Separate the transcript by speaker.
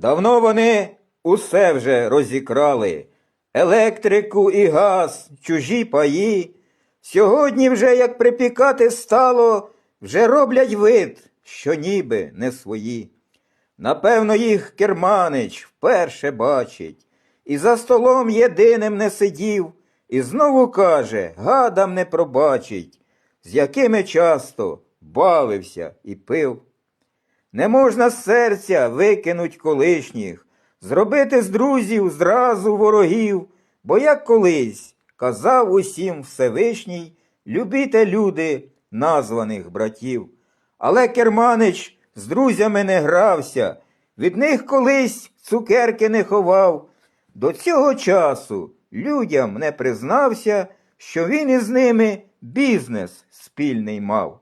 Speaker 1: Давно вони усе вже розікрали. Електрику і газ, чужі паї. Сьогодні вже як припікати стало, вже роблять вид, що ніби не свої. Напевно, їх керманич вперше бачить, і за столом єдиним не сидів, і знову каже, гадам не пробачить, з якими часто бавився і пив. Не можна з серця викинуть колишніх, зробити з друзів зразу ворогів, бо як колись казав усім Всевишній, любіте люди названих братів. Але Керманич з друзями не грався, від них колись цукерки не ховав. До цього часу людям не признався, що він із ними бізнес спільний мав.